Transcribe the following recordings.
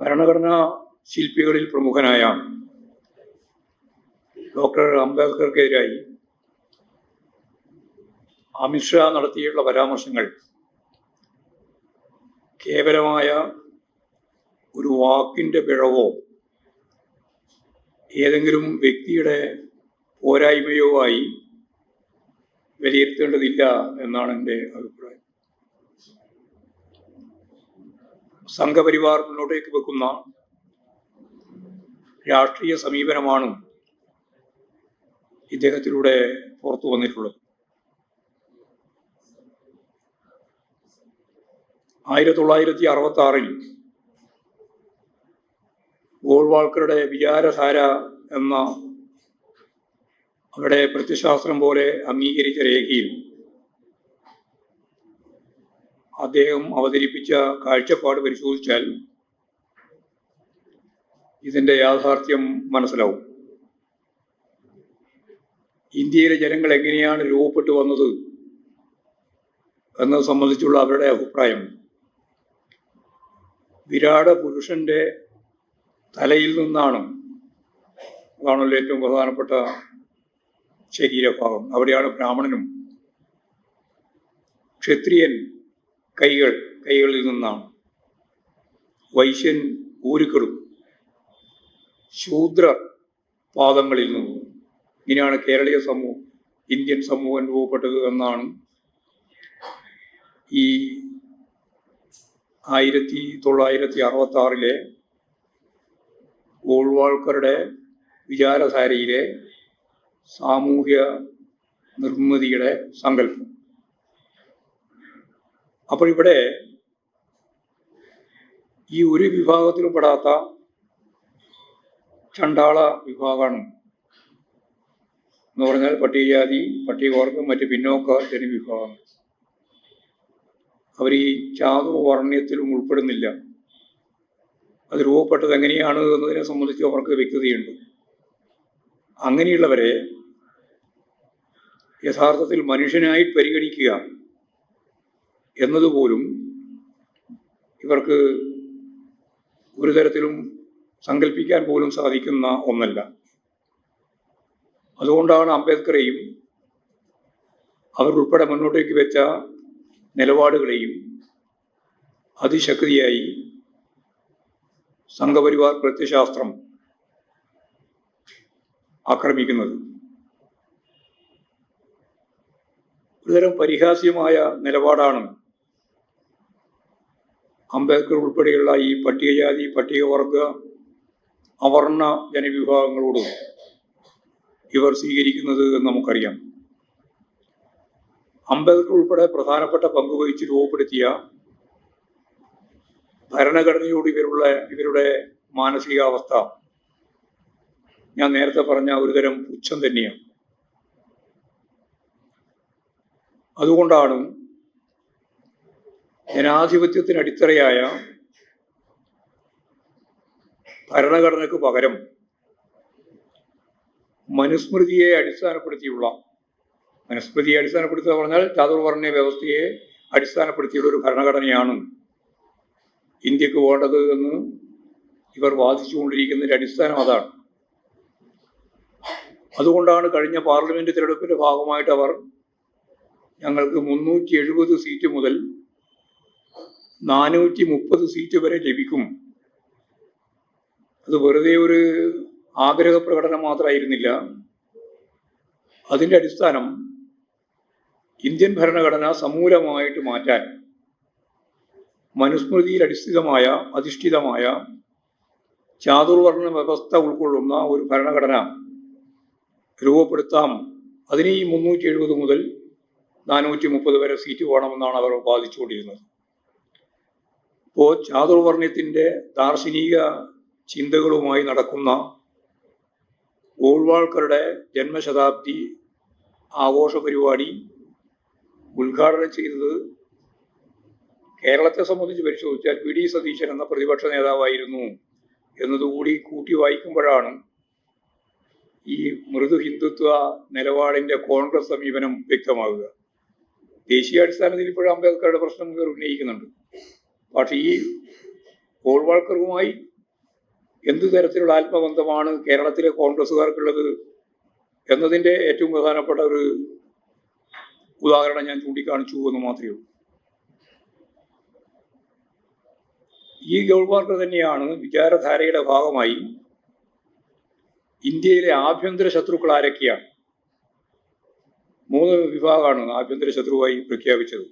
ഭരണഘടനാ ശില്പികളിൽ പ്രമുഖനായ ഡോക്ടർ അംബേദ്കർക്കെതിരായി അമിത്ഷാ നടത്തിയുള്ള പരാമർശങ്ങൾ കേവലമായ ഒരു വാക്കിന്റെ പിഴവോ ഏതെങ്കിലും വ്യക്തിയുടെ പോരായ്മയോ ആയി വിലയിരുത്തേണ്ടതില്ല എന്നാണ് എന്റെ അഭിപ്രായം. സംഘപരിവാർ മുന്നോട്ടേക്ക് വെക്കുന്ന രാഷ്ട്രീയ സമീപനമാണ് ഇദ്ദേഹത്തിലൂടെ പുറത്തു വന്നിട്ടുള്ളത്. ആയിരത്തി തൊള്ളായിരത്തി അറുപത്തി ആറിൽ ഗോൾവാൾക്കറുടെ വിചാരധാര എന്ന അവിടെ പ്രത്യശാസ്ത്രം പോലെ അംഗീകരിച്ച രേഖയിൽ അദ്ദേഹം അവതരിപ്പിച്ച കാഴ്ചപ്പാട് പരിശോധിച്ചാൽ ഇതിന്റെ യാഥാർത്ഥ്യം മനസ്സിലാവും. ഇന്ത്യയിലെ ജനങ്ങൾ എങ്ങനെയാണ് രൂപപ്പെട്ടു വന്നത് എന്നത് സംബന്ധിച്ചുള്ള അവരുടെ അഭിപ്രായം. വിരാട പുരുഷന്റെ തലയിൽ നിന്നാണ് അതാണല്ലോ ഏറ്റവും പ്രധാനപ്പെട്ട ശരീരഭാഗം. അവിടെയാണ് ബ്രാഹ്മണനും ക്ഷത്രിയൻ കൈകൾ കൈകളിൽ നിന്നാണ്. വൈശ്യൻ ഊരുക്കളും ശൂദ്ര പാദങ്ങളിൽ നിന്നും. ഇങ്ങനെയാണ് കേരളീയ സമൂഹം ഇന്ത്യൻ സമൂഹം രൂപപ്പെട്ടത് എന്നാണ് ഈ ആയിരത്തി തൊള്ളായിരത്തി അറുപത്തി ആറിലെ ഗോൾവാൾക്കറുടെ വിചാരധാരയിലെ സാമൂഹ്യ നിർമ്മിതിയുടെ സങ്കല്പം. അപ്പോൾ ഇവിടെ ഈ ഒരു വിഭാഗത്തിൽ പെടാത്ത ചണ്ടാള വിഭാഗമാണ്. എന്ന് പറഞ്ഞാൽ പട്ടികജാതി പട്ടികവർഗം മറ്റ് പിന്നോക്ക ജനവിഭാഗം അവർ ഈ ചാതുർവർണയത്തിലും ഉൾപ്പെടുന്നില്ല. അത് രൂപപ്പെട്ടത് എങ്ങനെയാണ് എന്നതിനെ സംബന്ധിച്ച് അവർക്ക് വ്യക്തതയുണ്ട്. അങ്ങനെയുള്ളവരെ യഥാർത്ഥത്തിൽ മനുഷ്യനായി പരിഗണിക്കുക എന്നതുപോലും ഇവർക്ക് ഒരു തരത്തിലും സങ്കല്പിക്കാൻ പോലും സാധിക്കുന്ന ഒന്നല്ല. അതുകൊണ്ടാണ് അംബേദ്കറെയും അവർ ഉൾപ്പെടെ മുന്നോട്ടേക്ക് വെച്ച നിലപാടുകളെയും അതിശക്തിയായി സംഘപരിവാർ പ്രത്യശാസ്ത്രം ആക്രമിക്കുന്നത്. ഒരുതരം പരിഹാസ്യമായ നിലപാടാണ് അംബേദ്കർ ഉൾപ്പെടെയുള്ള ഈ പട്ടികജാതി പട്ടികവർഗ അവർണ ജനവിഭാഗങ്ങളോടും ഇവർ സ്വീകരിക്കുന്നത് എന്ന് നമുക്കറിയാം. അംബേദ്കർ ഉൾപ്പെടെ പ്രധാനപ്പെട്ട പങ്ക് വഹിച്ച് രൂപപ്പെടുത്തിയ ഭരണഘടനയോട് ഇവരുള്ള ഇവരുടെ മാനസികാവസ്ഥ ഞാൻ നേരത്തെ പറഞ്ഞ ഒരുതരം പുച്ഛം തന്നെയാണ്. അതുകൊണ്ടാണ് ജനാധിപത്യത്തിന് അടിത്തറയായ ഭരണഘടനയ്ക്ക് പകരം മനുസ്മൃതിയെ അടിസ്ഥാനപ്പെടുത്തിയുള്ള മനുസ്മൃതിയെ അടിസ്ഥാനപ്പെടുത്തുക പറഞ്ഞാൽ ചാതുർവർണ വ്യവസ്ഥയെ അടിസ്ഥാനപ്പെടുത്തിയുള്ള ഒരു ഭരണഘടനയാണ് ഇന്ത്യയ്ക്ക് വേണ്ടത് എന്ന് ഇവർ വാദിച്ചുകൊണ്ടിരിക്കുന്നതിന്റെ അടിസ്ഥാനം അതാണ്. അതുകൊണ്ടാണ് കഴിഞ്ഞ പാർലമെന്റ് തിരഞ്ഞെടുപ്പിന്റെ ഭാഗമായിട്ട് അവർ ഞങ്ങൾക്ക് മുന്നൂറ്റി എഴുപത് സീറ്റ് മുതൽ നാനൂറ്റി മുപ്പത് സീറ്റ് വരെ ലഭിക്കും. അത് വെറുതെ ഒരു ആഗ്രഹ പ്രകടനം മാത്രമായിരുന്നില്ല അതിന്റെ അടിസ്ഥാനം ഇന്ത്യൻ ഭരണഘടന സമൂലമായിട്ട് മാറ്റാൻ മനുസ്മൃതിയിൽ അടിസ്ഥിതമായ അധിഷ്ഠിതമായ ചാതുർവർണ വ്യവസ്ഥ ഉൾക്കൊള്ളുന്ന ഒരു ഭരണഘടന രൂപപ്പെടുത്താം. അതിന് ഈ മുന്നൂറ്റി എഴുപത് മുതൽ നാനൂറ്റി മുപ്പത് വരെ സീറ്റ് വേണമെന്നാണ് അവർ വാദിച്ചുകൊണ്ടിരുന്നത് ഇപ്പോൾ ചാതുർവർണയത്തിന്റെ ദാർശനിക ചിന്തകളുമായി നടക്കുന്ന ഗോൾവാൾക്കറുടെ ജന്മശതാബ്ദി ആഘോഷ പരിപാടി ഉദ്ഘാടനം ചെയ്തത് കേരളത്തെ സംബന്ധിച്ച് പരിശോധിച്ചാൽ പി ഡി സതീശൻ എന്ന പ്രതിപക്ഷ നേതാവായിരുന്നു എന്നതുകൂടി കൂട്ടി വായിക്കുമ്പോഴാണ് ഈ മൃദു ഹിന്ദുത്വ നിലപാടിന്റെ കോൺഗ്രസ് സമീപനം വ്യക്തമാകുക. ദേശീയ അടിസ്ഥാനത്തിൽ ഇപ്പോഴും അംബേദ്കറുടെ പ്രശ്നം ഉന്നയിക്കുന്നുണ്ട്. പക്ഷേ ഈ ഗോൾവാൾക്കറുമായി എന്തു തരത്തിലുള്ള ആത്മബന്ധമാണ് കേരളത്തിലെ കോൺഗ്രസ്സുകാർക്കുള്ളത് എന്നതിന്റെ ഏറ്റവും പ്രധാനപ്പെട്ട ഒരു ഉദാഹരണം ഞാൻ ചൂണ്ടിക്കാണിച്ചു എന്ന് മാത്രമേ ഈ ഗൗൾവാർക്കർ തന്നെയാണ് വിചാരധാരയുടെ ഭാഗമായി ഇന്ത്യയിലെ ആഭ്യന്തര ശത്രുക്കൾ ആരൊക്കെയാണ്? മൂന്ന് വിഭാഗമാണ് ആഭ്യന്തര ശത്രുവായി പ്രഖ്യാപിച്ചത്.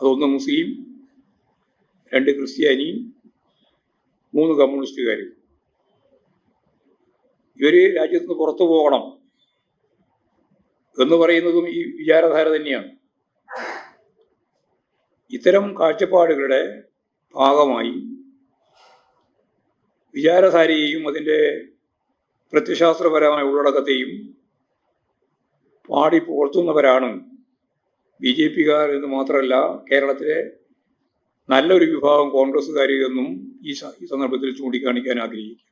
അതൊന്ന് മുസ്ലിം രണ്ട് ക്രിസ്ത്യാനിയും മൂന്ന് കമ്മ്യൂണിസ്റ്റുകാരും. ഇവർ രാജ്യത്ത് നിന്ന് പുറത്തു പോകണം എന്ന് പറയുന്നതും ഈ വിചാരധാര തന്നെയാണ്. ഇത്തരം കാഴ്ചപ്പാടുകളുടെ ഭാഗമായി വിചാരധാരയെയും അതിന്റെ പ്രത്യശാസ്ത്രപരമായ ഉള്ളടക്കത്തെയും പാടി പുകഴ്ത്തുന്നവരാണ് ബി ജെ പിക്കാർ എന്ന് മാത്രമല്ല കേരളത്തിലെ നല്ലൊരു വിഭാഗം കോൺഗ്രസ്സുകാരെയൊന്നും ഈ സന്ദർഭത്തിൽ ചൂണ്ടിക്കാണിക്കാൻ ആഗ്രഹിക്കും